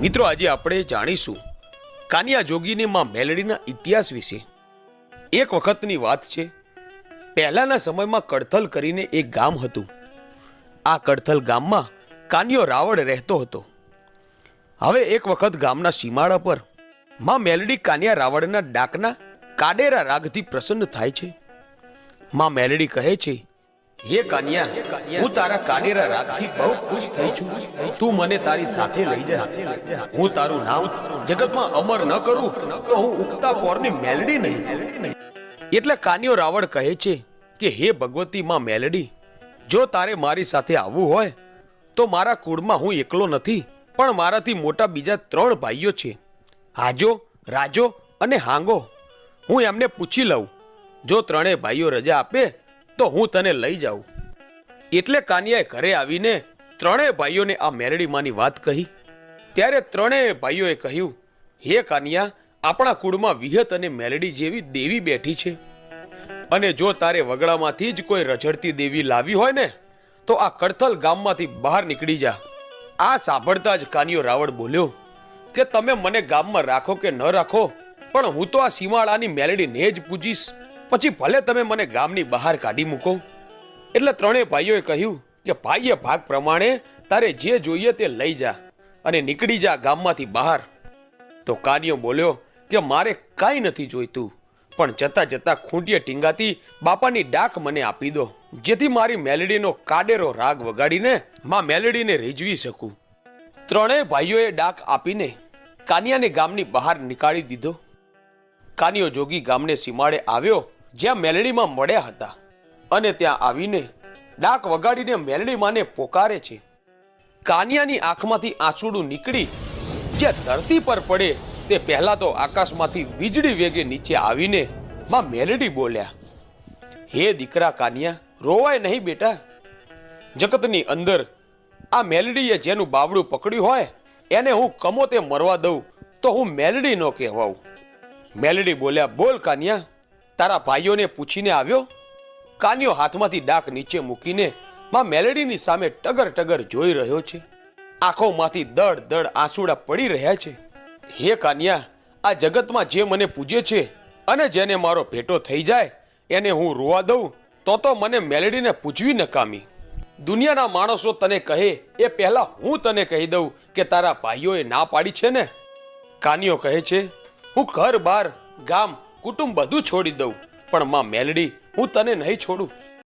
મિત્રો, આજે આપણે જાણીશું કાનિયા જોગીની માં મેલડીના ઇતિહાસ વિશે. એક વખતની વાત છે, પહેલાના સમયમાં કડથલ કરીને એક ગામ હતું. આ કડથલ ગામમાં કાનિયો રાવળ રહેતો હતો. હવે એક વખત ગામના સીમાડા પરમાં મેલડી કાનિયા રાવળના ડાકના કાડેરા રાગથી પ્રસન્ન થાય છે. માં મેલડી કહે છે હે કાનિયા, હું તારા કાડેરા રાગથી બહુ ખુશ થઈ છું. તું મને તારી સાથે લઈ જા. હું તારું નામ જગતમાં અમર ન કરું તો હું ઉગતા પોરની મેલડી નહીં. એટલે કાનિયો રાવળ કહે છે કે, હે ભગવતી માં મેલડી, જો તારે મારી સાથે આવવું હોય, તો મારા કુળમાં હું એકલો નથી, પણ મારાથી મોટા બીજા ત્રણ ભાઈઓ છે. હાજો, રાજો અને હાંગો. હું એમને પૂછી લઉં. જો ત્રણેય ભાઈઓ રજા આપે તો હું તને લઈ જાઉં. એટલે કાનિયાએ ઘરે આવીને ત્રણેય ભાઈઓને આ મેરડીમાંની વાત કહી. ત્યારે ત્રણેય ભાઈઓએ કહ્યું, હે કાનિયા, આપણા કુળમાં વિહત અને મેલડી જેવી દેવી બેઠી છે. અને જો તારે વગડામાંથી જ કોઈ રઝળતી દેવી લાવી હોય ને, તો આ કડથલ ગામમાંથી બહાર નીકળી જા. આ સાંભળતા જ કાનિયો રાવળ બોલ્યો, કે તમે મને ગામમાં રાખો કે ન રાખો, પણ હું તો આ સીમાડાની મેલડીને જ પૂજીશ. પછી ભલે તમે મને ગામની બહાર કાઢી મૂકો. એટલે ત્રણેય ભાઈઓએ કહ્યું કે ભાઈએ ભાગ પ્રમાણે તારે જે જોઈએ તે લઈ જા અને નીકળી જા ગામમાંથી બહાર. તો કાનિયો બોલ્યો કે મારે કાંઈ નથી જોઈતું, પણ જતા જતા ખૂંટીએ ટીંગાતી બાપાની ડાક મને આપી દો, જેથી મારી મેલડીનો કાડેરો રાગ વગાડીને માં મેલડીને રીઝવી શકું. ત્રણેય ભાઈઓએ ડાક આપીને કાનિયાને ગામની બહાર નીકાળી દીધો. કાનિયો જોગી ગામને સીમાડે આવ્યો જ્યાં મેલડીમાં મળ્યા હતા. અને ત્યાં આવીને ડાક વગાડીને મેલડીમાંને પોકારે છે. કાનિયાની આંખમાંથી આંસુડું નીકળી જે ધરતી પર પડે તે પહેલા તો આકાશમાંથી વીજળી વેગે નીચે આવીને માં મેલડી બોલ્યા, હે દીકરા કાનિયા, રોવાય નહીં બેટા. જગતની અંદર આ મેલડીએ જેનું બાવડું પકડ્યું હોય, એને હું કમો તે મરવા દઉં તો હું મેલડી નો કહેવાઉં. મેલડી બોલ્યા, બોલ કાનિયા તારા ભાઈઓને પૂછીને આવ્યો? કાનિયો હાથમાંથી ડાક નીચે મૂકીને માં મેલડીની સામે ટગર ટગર જોઈ રહ્યો છે. આંખોમાંથી દડ દડ આંસુડા પડી રહ્યા છે. હે કાનિયા, આ જગતમાં જે મને પૂજે છે અને જેને મારો ભેટો થઈ જાય, એને હું રોવા દઉં, તો તો મને મેલડીને પૂજવી નકામી. દુનિયાના માણસો તને કહે, એ પહેલા હું તને કહી દઉં કે તારા ભાઈઓએ ના પાડી છે ને? કાનિયો કહે છે, હું ઘર બાર ગામ કુટુંબ બધું છોડી દઉં. પણ માં મેલડી હું તને નહીં છોડું.